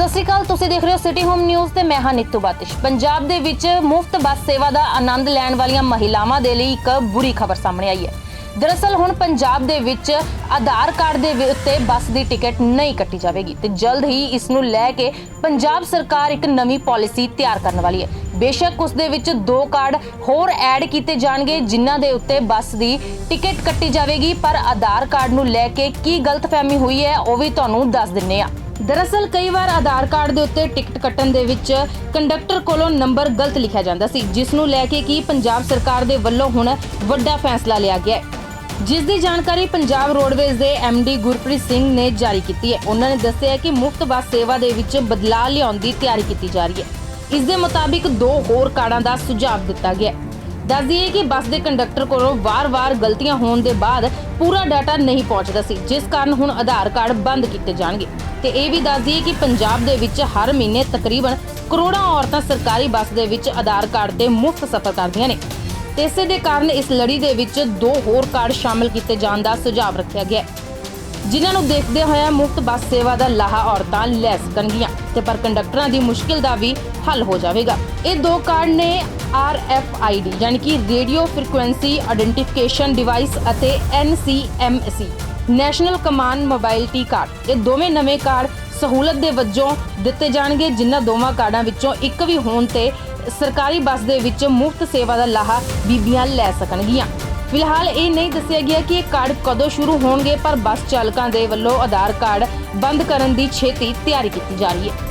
ਸਤਿ ਸ਼੍ਰੀ ਅਕਾਲ, ਤੁਸੀਂ ਦੇਖ ਰਹੇ ਹੋ ਸਿਟੀ ਹੋਮ ਨਿਊਜ਼ ਤੇ ਮੈਂ ਹਾਂ ਨੀਤੂ ਬਾਤਿਸ਼। ਪੰਜਾਬ ਦੇ ਵਿੱਚ ਮੁਫਤ ਬੱਸ ਸੇਵਾ ਦਾ ਆਨੰਦ ਲੈਣ ਵਾਲੀਆਂ ਮਹਿਲਾਵਾਂ ਦੇ ਲਈ ਇੱਕ ਬੁਰੀ ਖਬਰ ਸਾਹਮਣੇ ਆਈ ਹੈ। ਦਰਅਸਲ ਹੁਣ ਪੰਜਾਬ ਦੇ ਵਿੱਚ ਆਧਾਰ ਕਾਰਡ ਦੇ ਉੱਤੇ ਬੱਸ ਦੀ ਟਿਕਟ ਨਹੀਂ ਕੱਟੀ ਜਾਵੇਗੀ ਤੇ ਜਲਦ ਹੀ ਇਸ ਨੂੰ ਲੈ ਕੇ ਪੰਜਾਬ ਸਰਕਾਰ ਇੱਕ ਨਵੀਂ ਪਾਲਿਸੀ ਤਿਆਰ ਕਰਨ ਵਾਲੀ ਹੈ। ਬੇਸ਼ੱਕ ਉਸ ਦੇ ਵਿੱਚ ਦੋ ਕਾਰਡ ਹੋਰ ਐਡ ਕੀਤੇ ਜਾਣਗੇ ਜਿਨ੍ਹਾਂ ਦੇ ਉੱਤੇ ਬੱਸ ਦੀ ਟਿਕਟ ਕੱਟੀ ਜਾਵੇਗੀ, ਪਰ ਆਧਾਰ ਕਾਰਡ ਨੂੰ ਲੈ ਕੇ ਕੀ ਗਲਤਫਹਿਮੀ ਹੋਈ ਹੈ ਉਹ ਵੀ ਤੁਹਾਨੂੰ ਦੱਸ ਦਿੰਨੇ ਆ ਦਰਅਸਲ ਕਈ ਵਾਰ ਆਧਾਰ ਕਾਰਡ ਦੇ ਉੱਤੇ ਟਿਕਟ ਕੱਟਣ ਦੇ ਵਿੱਚ ਕੰਡਕਟਰ ਕੋਲੋਂ ਨੰਬਰ ਗਲਤ ਲਿਖਿਆ ਜਾਂਦਾ ਸੀ, ਜਿਸ ਨੂੰ ਲੈ ਕੇ ਕੀ ਪੰਜਾਬ ਸਰਕਾਰ ਦੇ ਵੱਲੋਂ ਹੁਣ ਵੱਡਾ ਫੈਸਲਾ ਲਿਆ ਗਿਆ ਹੈ। ਜਿਸ ਦੀ ਜਾਣਕਾਰੀ ਪੰਜਾਬ ਰੋਡਵੇਜ਼ ਦੇ ਡੀ ਗੁਰਪ੍ਰੀਤ ਸਿੰਘ ਨੇ ਜਾਰੀ ਕੀਤੀ ਹੈ। ਉਹਨਾਂ ਨੇ ਦੱਸਿਆ ਕਿ ਮੁਫਤ ਬੱਸ ਸੇਵਾ ਦੇ ਵਿੱਚ ਬਦਲਾਅ ਲਿਆਉਣ ਦੀ ਤਿਆਰੀ ਕੀਤੀ ਜਾ ਰਹੀ ਹੈ। ਇਸ ਦੇ ਮੁਤਾਬਿਕ ਦੋ ਹੋਰ ਕਾਰਡਾਂ ਦਾ ਸੁਝਾਅ ਦਿੱਤਾ ਗਿਆ ਹੈ। ਦੱਸ ਦਈਏ ਕਿ ਬੱਸ ਦੇ ਕੰਡਕਟਰ ਕੋਲੋਂ ਵਾਰ-ਵਾਰ ਗਲਤੀਆਂ ਹੋਣ ਦੇ ਬਾਅਦ ਪੂਰਾ ਡਾਟਾ ਨਹੀਂ ਪਹੁੰਚਦਾ ਸੀ, ਜਿਸ ਕਾਰਨ ਹੁਣ ਆਧਾਰ ਕਾਰਡ ਬੰਦ ਕੀਤੇ ਜਾਣਗੇ। ਤੇ ਇਹ ਵੀ ਦੱਸ ਦਈਏ ਕਿ ਪੰਜਾਬ ਦੇ ਵਿੱਚ ਹਰ ਮਹੀਨੇ ਤਕਰੀਬਨ ਕਰੋੜਾਂ ਔਰਤਾਂ ਸਰਕਾਰੀ ਬੱਸ ਦੇ ਵਿੱਚ ਆਧਾਰ ਕਾਰਡ ਤੇ ਮੁਫਤ ਸਫ਼ਰ ਕਰਦੀਆਂ ਨੇ। ਤੇ ਇਸੇ ਦੇ ਕਾਰਨ ਇਸ ਲੜੀ ਦੇ ਵਿੱਚ ਦੋ ਹੋਰ ਕਾਰਡ ਸ਼ਾਮਲ ਕੀਤੇ ਜਾਣ ਦਾ ਸੁਝਾਅ ਰੱਖਿਆ ਗਿਆ ਹੈ। ਜਿਨ੍ਹਾਂ ਨੂੰ ਦੇਖਦੇ ਹੋਇਆ ਮੁਫਤ ਬੱਸ ਸੇਵਾ ਦਾ ਲਾਹਾ ਔਰਤਾਂ ਲੈ ਸਕਣਗੀਆਂ ਤੇ ਪਰ ਕੰਡਕਟਰਾਂ ਦੀ ਮੁਸ਼ਕਿਲ ਦਾ ਵੀ ਹੱਲ ਹੋ ਜਾਵੇਗਾ। ਇਹ ਦੋ ਕਾਰਡ ਨੇ RFID ਯਾਨੀ ਕਿ ਰੇਡੀਓ ਫ੍ਰੀਕੁਐਂਸੀ ਆਇਡੈਂਟੀਫਿਕੇਸ਼ਨ ਡਿਵਾਈਸ ਅਤੇ NCMC national command mobility card. ਇਹ ਦੋਵੇਂ ਨਵੇਂ ਕਾਰਡ ਸਹੂਲਤ ਦੇ ਵਜੋਂ ਦਿੱਤੇ ਜਾਣਗੇ, ਜਿਨ੍ਹਾਂ ਦੋਵਾਂ ਕਾਰਡਾਂ ਵਿੱਚੋਂ ਇੱਕ ਵੀ ਹੋਣ ਤੇ ਸਰਕਾਰੀ ਬੱਸ ਦੇ ਵਿੱਚ ਮੁਫਤ ਸੇਵਾ ਦਾ ਲਾਹਾ ਬੀਬੀਆਂ ਲੈ ਸਕਣਗੀਆਂ ਫਿਲਹਾਲ ਇਹ ਨਹੀਂ ਦੱਸਿਆ ਗਿਆ ਕਿ ਇਹ ਕਾਰਡ ਕਦੋਂ ਸ਼ੁਰੂ ਹੋਣਗੇ, ਪਰ ਬੱਸ ਚਾਲਕਾਂ ਦੇ ਵੱਲੋਂ ਆਧਾਰ ਕਾਰਡ ਬੰਦ ਕਰਨ ਦੀ ਛੇਤੀ ਤਿਆਰੀ ਕੀਤੀ ਜਾ ਰਹੀ ਹੈ।